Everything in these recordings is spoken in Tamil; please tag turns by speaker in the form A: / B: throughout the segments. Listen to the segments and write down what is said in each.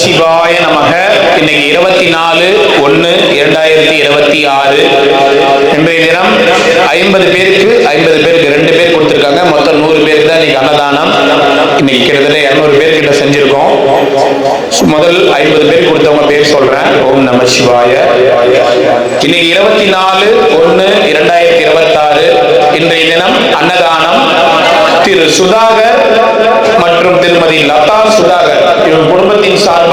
A: சிவாய நமக. இன்னைக்கு இருபத்தி நாலு ஒன்று இரண்டாயிரத்தி இருபத்தி ஆறு. இன்றைய தினம் ஐம்பது பேருக்கு ஐம்பது பேருக்கு ரெண்டு பேர் கொடுத்துருக்காங்க. மொத்தம் நூறு பேருக்கு தான் இன்னைக்கு அன்னதானம். இன்னைக்கு கிட்டத்தட்ட இரநூறு பேர் கிட்ட செஞ்சிருக்கோம். முதல் ஐம்பது பேர் கொடுத்தவங்க பேர் சொல்றேன். ஓம் நம சிவாய. இன்னைக்கு இருபத்தி நாலு ஒன்று இரண்டாயிரத்தி இருபத்தாறு. இன்றைய தினம் அன்னதானம். திரு சுதாகர் மற்றும் திருமதி லதா சுதாகர் இவங்க குடும்பத்தின் சார்பில்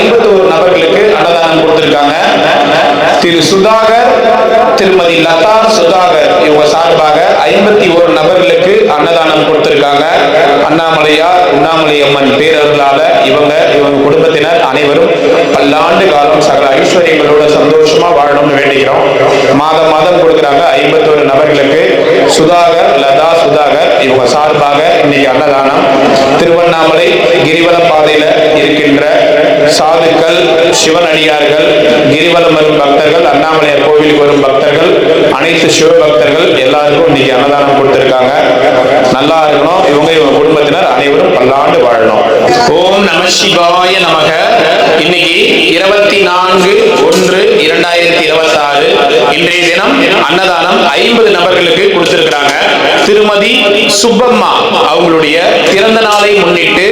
A: ஐம்பத்தி ஒரு நபர்களுக்கு அன்னதானம் கொடுத்திருக்காங்க திரு சுதாகர் திருமதி லதா சுதாகர் இவங்க சார்பாக ஐம்பத்தி ஒரு நபர்களுக்கு அன்னதானம் கொடுத்திருக்காங்க. அண்ணாமலையார் உண்ணாமலை அம்மன் பேரர்களால இவங்க இவங்க குடும்பத்தினர் அனைவரும் பல்லாண்டு காலம் சகல ஐஸ்வர்யங்களோட சந்தோஷமா வாழணும்னு வேண்டிக்கிறோம். மாதம் மாதம் கொடுக்குறாங்க ஐம்பத்தோரு நபர்களுக்கு. சுதாகர் லதா சுதாகர் இவங்க சார்பாக இன்னைக்கு அன்னதானம். திருவண்ணாமலை கிரிவல பாதையில இருக்கின்ற சாதுக்கள் சிவனடியார்கள் கிரிவலம் வரும் பக்தர்கள் அண்ணாமலையார் கோவிலுக்கு வரும் பக்தர்கள் அனைத்து சிவபக்தர்கள் எல்லாருக்கும் இன்னைக்கு அன்னதானம் கொடுத்திருக்காங்க. நல்லா இருக்கணும். இவங்க இவங்க குடும்பத்தினர் அனைவரும் பல்லாண்டு வாழணும். ஓம் நம சிவாய நமக. இன்னைக்கு இருபத்தி நான்கு ஒன்று இரண்டாயிரத்தி இருபத்தி ஆறு இன்றைய தினம் அன்னதானம் ஐம்பது நபர்களுக்கு கொடுத்திருக்கிறாங்க. திருமதி சுப்பம்மா அவங்களுடைய பிறந்த நாளை முன்னிட்டு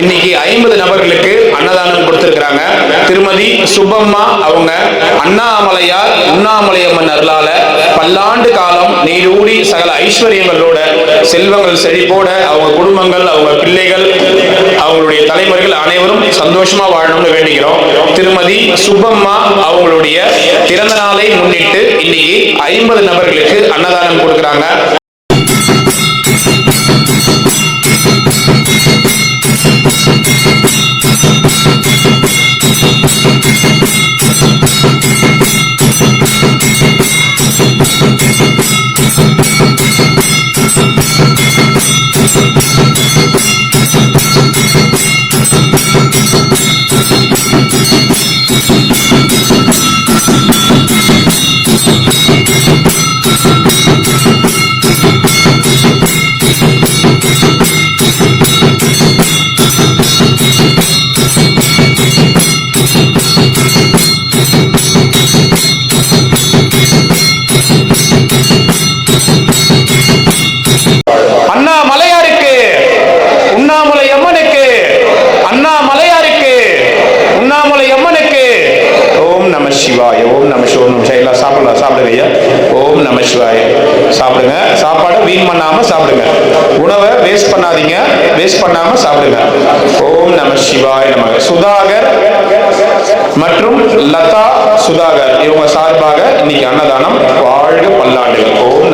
A: இன்னைக்கு ஐம்பது நபர்களுக்கு அன்னதானம் கொடுத்திருக்கிறாங்க. திருமதி சுப்பம்மா அவங்க அண்ணாமலையார் உண்ணாமலையம்மன் அருளால பல்லாண்டு காலம் நீரூடி சகல ஐஸ்வர்யங்களோட செல்வங்கள் செழிப்போட அவங்க குடும்பங்கள் அவங்க பிள்ளைகள் அவங்களுடைய தலைமுறைகள் அனைவரும் சந்தோஷமா வாழணும்னு வேண்டிக்கிறோம் திருமதி சுப்பம்மா அவங்களுடைய பிறந்த நாளை முன்னிட்டு இன்னைக்கு ஐம்பது நபர்களுக்கு அன்னதானம் கொடுக்குறாங்க.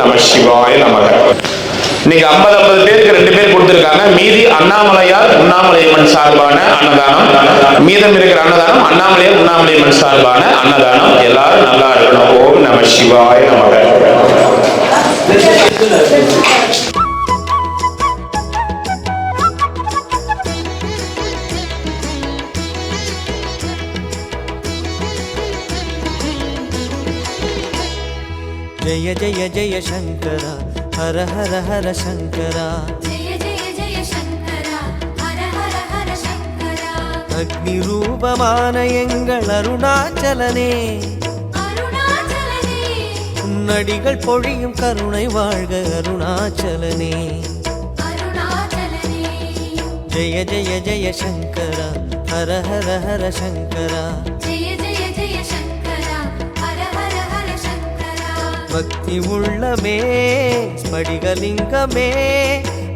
A: நம சிவாய நமக இன்னைக்கு ஐம்பது ஐம்பது பேருக்கு ரெண்டு பேர் கொடுத்துருக்காங்க. மீதி அண்ணாமலையார் உண்ணாமலையம்மன் சார்பான அன்னதானம். மீதம் இருக்கிற அன்னதானம் அண்ணாமலையார் உண்ணாமலையம்மன் சார்பான அன்னதானம். எல்லாரும் நல்லா இருக்கணும். ஓம் நம சிவாய நமக
B: ஜய
C: ஜய ஜய சங்கரா ஹர ஹர ஹர சங்கரா அக்னி
B: ரூபமான எங்கள் அருணாச்சலனே நடிகள் பொழியும் கருணை வாழ்க அருணாச்சலனே। ஜய ஜய ஜய சங்கரா ஹர ஹர ஹர சங்கரா। பக்தி உள்ளமே ஸ்படிகலிங்கமே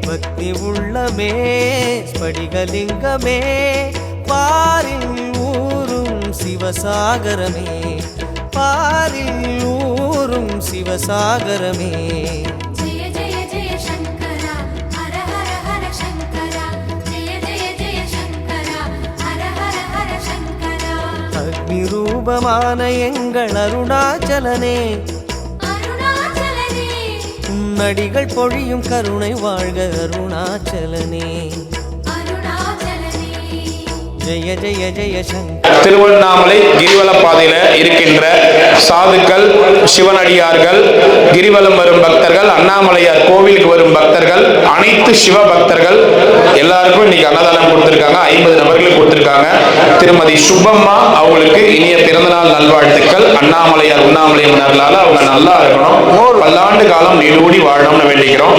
B: பக்தி உள்ளமே ஸ்படிகலிங்கமே. பாரில் ஊரும் சிவசாகரமே பாரில் ஊரும் சிவசாகரமே. அக்னி ரூபமான எங்கள் அருணாச்சலனே உன்னடிகள் பொழியும் கருணை வாழ்க அருணாச்சலனே. ஜெய ஜெய ஜெய சங்கர்.
A: திருவண்ணாமலை கிரிவல பாதையில் இருக்கின்ற சாதுக்கள் சிவனடியார்கள் கிரிவலம் வரும் பக்தர்கள் அண்ணாமலையார் கோவிலுக்கு வரும் பக்தர்கள் அனைத்து சிவ பக்தர்கள் எல்லாருக்கும் இன்னைக்கு அன்னதானம் கொடுத்துருக்காங்க. ஐம்பது நபர்களுக்கு கொடுத்துருக்காங்க. திருமதி சுப்பம்மா அவங்களுக்கு இனிய பிறந்தநாள் நல்வாழ்த்துக்கள். அண்ணாமலையார் உண்ணாமலை மன்னர்களால் அவங்க நல்லா இருக்கணும். பல்லாண்டு காலம் நீடூடி வாழணும்னு வேண்டிக்கிறோம்.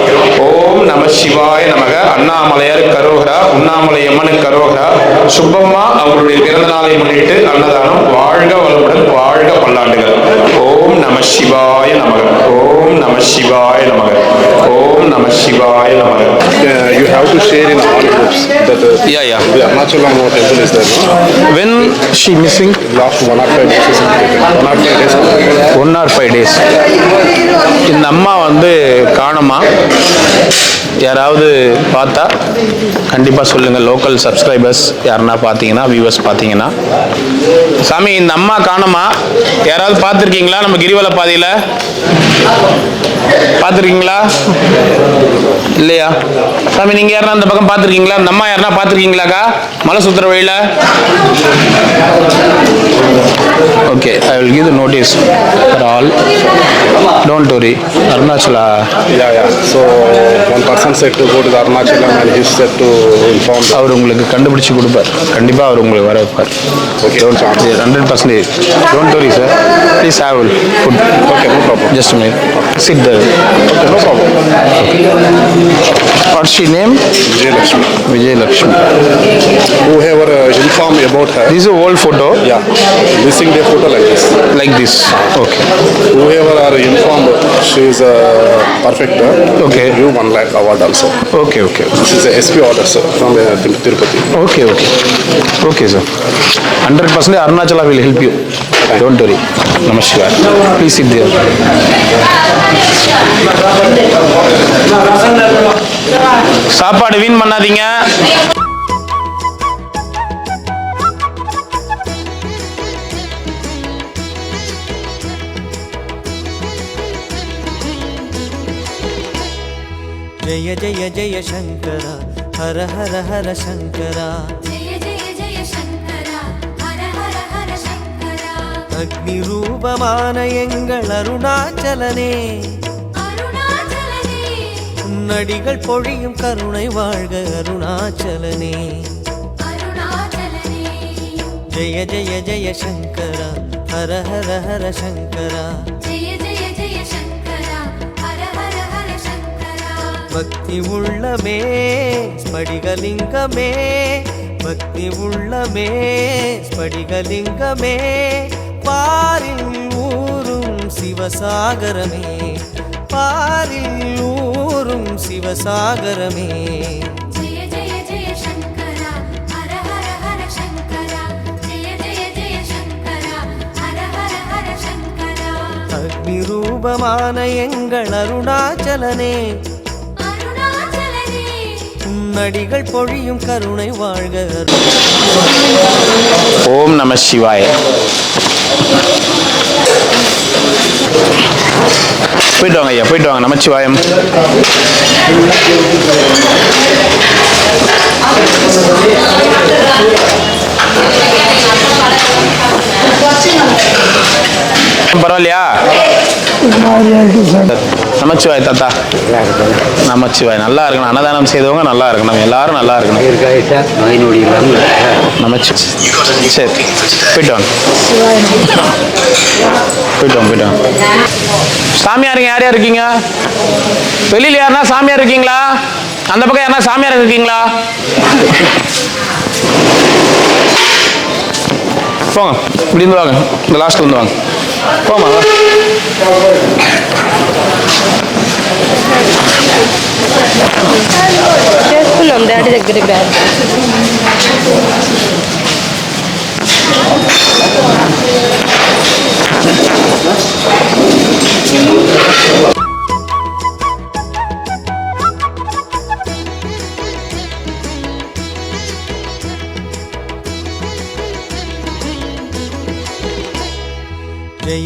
A: ஓம் நம சிவாய நமக. அண்ணாமலையார் கரோகரா உண்ணாமலை அம்மனுக்கு கரோகரா சுப்ப சுப்பம்மா அவருடைய பிறந்த நாளை முன்னிட்டு அன்னதானம் வாழ்க வளமுடன் வாழ்க பல்லாண்டுகள். ஓம் நம சிவாய நமக ஓம் நம சிவாய நமக ஓம் நம சிவாய நமக
D: you have to share in all groups that uh,
A: Yeah, yeah.
D: the Arunachala temple is there. No?
A: when she missing
D: Last one or five days. One or five days.
A: One or five days இந்த அம்மா வந்து காணுமா யாராவது பார்த்தா கண்டிப்பாக சொல்லுங்கள் லோக்கல் சப்ஸ்கிரைபர்ஸ் யாருன்னா பார்த்தீங்கன்னா வியூவர்ஸ் பார்த்தீங்கன்னா சாமி இந்த அம்மா காணுமா யாராவது பார்த்துருக்கீங்களா நம்ம கிரிவல பாதையில் பார்த்துருக்கீங்களா இல்லையா சாமி நீங்கள் யாருன்னா அந்த பக்கம் பார்த்துருக்கீங்களா இந்த அம்மா யாருன்னா பார்த்துருக்கீங்களாக்கா மலை சுத்துற வழியில் notice for all. Don't worry, Arunachala.
D: Yeah, yeah. So one person said to go to the Arunachalam and he said to inform them.
A: அவர் உங்களுக்கு கண்டுபிடிச்சு கொடுப்பார் கண்டிப்பாக அவர் உங்களுக்கு வர வைப்பார். Don't hundred percentage don't worry sir please have food
D: problem.
A: Just minute sit there.
D: Okay, no problem.
A: What's she name?
D: Vijay
A: Lakshmi. Vijay Lakshmi.
D: Who Whoever uh, informed about her.
A: This is a old photo.
D: Yeah. Missing the photo like this.
A: Like this. Okay.
D: Whoever are informed, she is a perfect.
A: Okay.
D: You one lakh award also.
A: Okay, okay.
D: This is a SP order sir from uh, Tirupati.
A: Okay, okay. Okay sir. 100% Arunachala will help you. don't worry namaskar please sit there சாப்பாடு வீண் பண்ணாதீங்க
B: ஜெய
C: ஜெய ஜெய சங்கரா ஹர ஹர ஹர சங்கரா அக்னி
B: ரூபமான எங்கள் அருணாச்சலனே. நடிகள் பொழியும் கருணை வாழ்க அருணாச்சலனே. ஜெய ஜெய ஜெய சங்கரா ஹர ஹர ஹர சங்கரா. பக்தி உள்ளமே ஸ்படிகலிங்கமே. பக்தி உள்ளமே ஸ்படிகலிங்கமே. பாரில் ஊரும் சிவசாகரமே பாரில் ஊரும் சிவசாகரமே.
C: அக்னி
B: ரூபமான எங்கள் அருணாச்சலனே நடிகள் பொழியும் கருணை வாழ்க
A: ஓம் நம சிவாய. போயிட்டு வாங்க ஐயா போயிட்டு வாங்க. நமச்சிவாயம் பரவாயில்லையா? நமச்சிவாய் தாத்தா. நமச்சிவாய். நல்லா இருக்கணும். அன்னதானம் செய்தவங்க நல்லா இருக்கணும். எல்லாரும் நல்லா இருக்கணும். நமச்சி. சரி. போயிட்டு வாங்க போயிட்டு வாங்க போயிட்டு வாங்க சாமியாருங்க யார் யார் இருக்கீங்க? வெளியில் யாருன்னா சாமியார் இருக்கீங்களா? அந்த பக்கம் யாருன்னா சாமியார் இருக்கீங்களா? போங்க. இப்படி இருந்து வாங்க. இந்த லாஸ்ட்ல இருந்து வாங்க. போமா
E: చేసుకున్నాం డాడీ దగ్గర బ్యాగ్.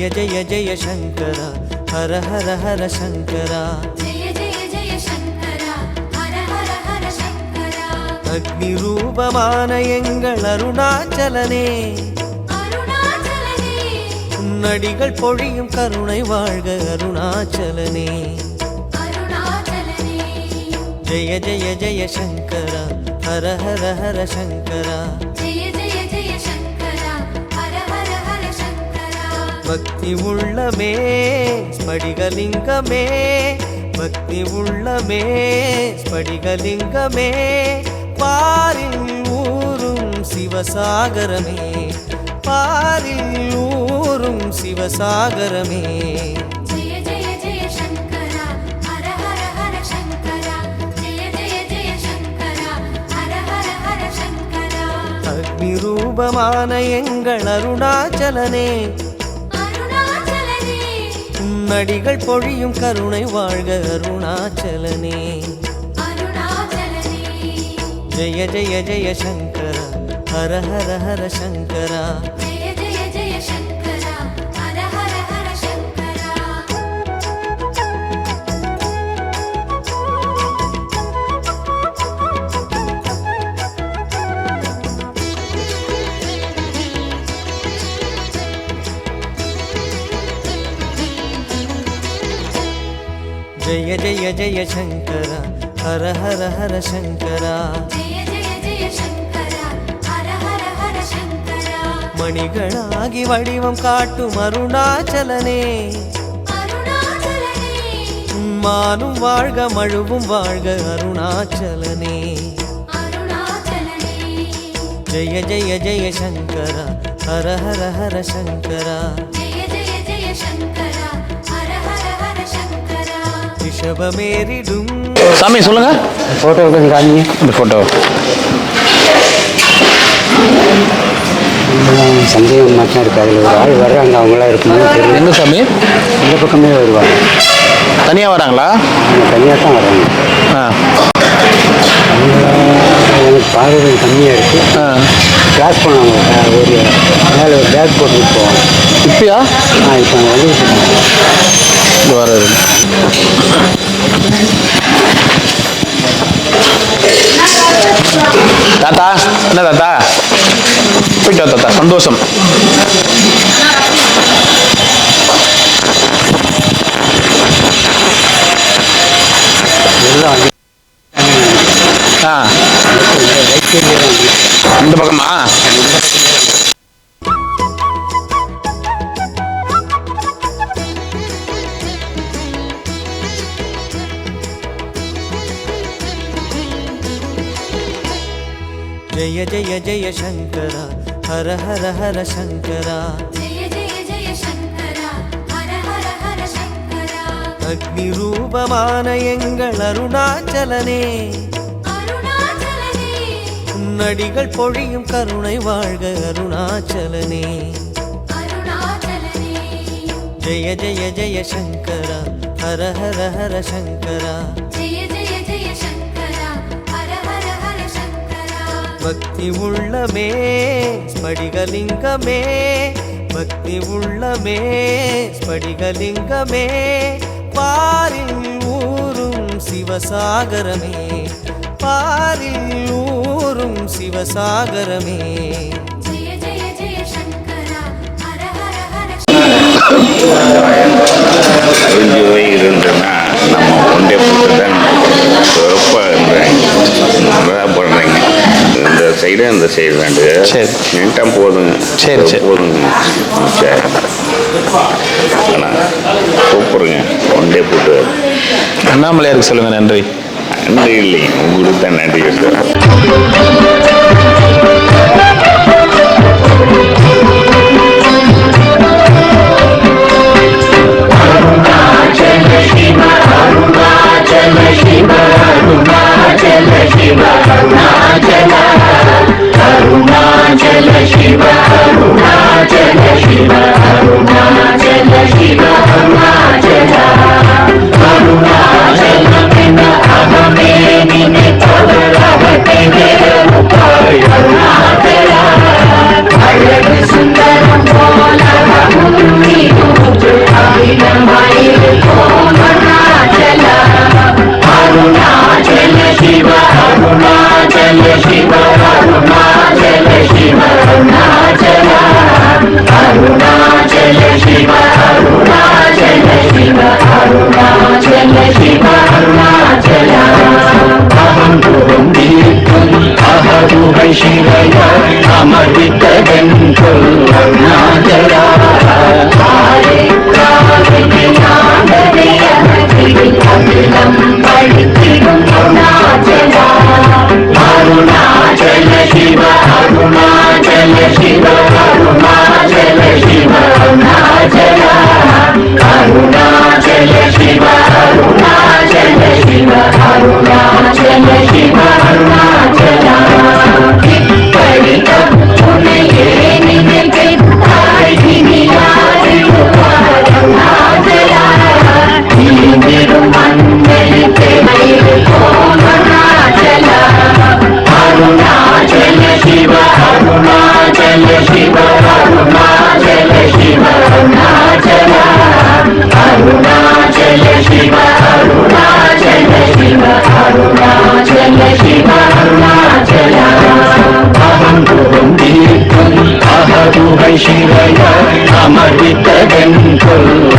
B: ஜெய ஜெய ஜெய சங்கரா ஹர ஹர ஹர சங்கரா. அக்னி ரூபமான எங்கள் அருணாச்சலனே. நடிகள் பொழியும் கருணை வாழ்க அருணாச்சலனே. ஜெய ஜெய ஜெய சங்கரா ஹர ஹர ஹர சங்கரா. பக்தி உள்ளமே ஸ்படிகலிங்கமே பக்தி உள்ளமே ஸ்படிகலிங்கமே. பாரில் ஊரும் சிவசாகரமே பாரில் ஊரும் சிவசாகரமே.
C: ஜெய ஜெய ஜெய சங்கரா
B: உன்னடிகள் பொழியும் கருணை வாழ்க அருணாச்சலனே. ஜெய ஜெய ஜெய சங்கரா ஹர ஹர ஹர சங்கரா.
C: ஜெய சங்கரா ஹர ஹர ஹர சங்கரா
B: மணிகளாகி வடிவம் காட்டும் அருணாச்சலனே மானும் வாழ்க மழுவும் வாழ்க அருணாச்சலனே
C: அருணாச்சலனே
B: ஜெய ஜெய ஜெய சங்கரா ஹர ஹர ஹர சங்கரா ரிஷபமேறிடும்.
A: சாமி சொல்லுங்க.
F: ஃபோட்டோ கொஞ்சம் காமிங்க.
A: இந்த ஃபோட்டோ
F: இன்னும் சந்தேகம் மட்டும் இருக்கு அதில் ஒரு ஆள் வர்றாங்க அவங்களாம் இருக்கும்போது தெரியல
A: எங்க சாமி?
F: இந்த பக்கமே வருவாங்க.
A: தனியாக வராங்களா?
F: தனியாக தான் வராங்க.
A: ஆ.
F: எனக்கு பார்வை கம்மியாக இருக்குது
A: ஆ.
F: கிளாஸ் பண்ணாங்க ஒரு மேலே ஒரு பேக் போட்டுட்டு போவாங்க.
A: இப்பயா?
F: ஆ இப்போ வந்துட்டு
A: வராது தாத்தா என்ன தாத்தா? போயிட்டு தாத்தா சந்தோஷம். ஆ. இந்த பக்கமா?
B: ஜெய ஜெய ஜெய சங்கரா ஹர ஹர ஹர சங்கரா அக்னி ரூபமான எங்கள் அருணாச்சலனே உன்னடிகள் பொழியும் கருணை வாழ்க அருணாச்சலனே। ஜெய ஜெய ஜெய சங்கரா ஹர ஹர ஹர சங்கரா। பக்தி உள்ளமே ஸ்படிகலிங்கமே பக்தி உள்ளமே ஸ்படிகலிங்கமே. பாரில் ஊரும் சிவசாகரமே பாரில் ஊரும் சிவசாகரமே.
C: ஜெய
G: சைடு இந்த சைடு ரெண்டு
A: சரி.
G: நீட்டாக போதுங்க
A: சரி, சரி.
G: போதுங்க சரி ஆனால் சூப்பருங்க ஒன்றே போட்டு.
A: அண்ணாமலையாருக்கு சொல்லுங்க நன்றி.
G: நன்றி இல்லைங்க. உங்களுக்கு தான் நன்றி
C: அருணாச்சல சிவ அருணாச்சல சிவ அருணாச்சல அருணாச்சல Thank you.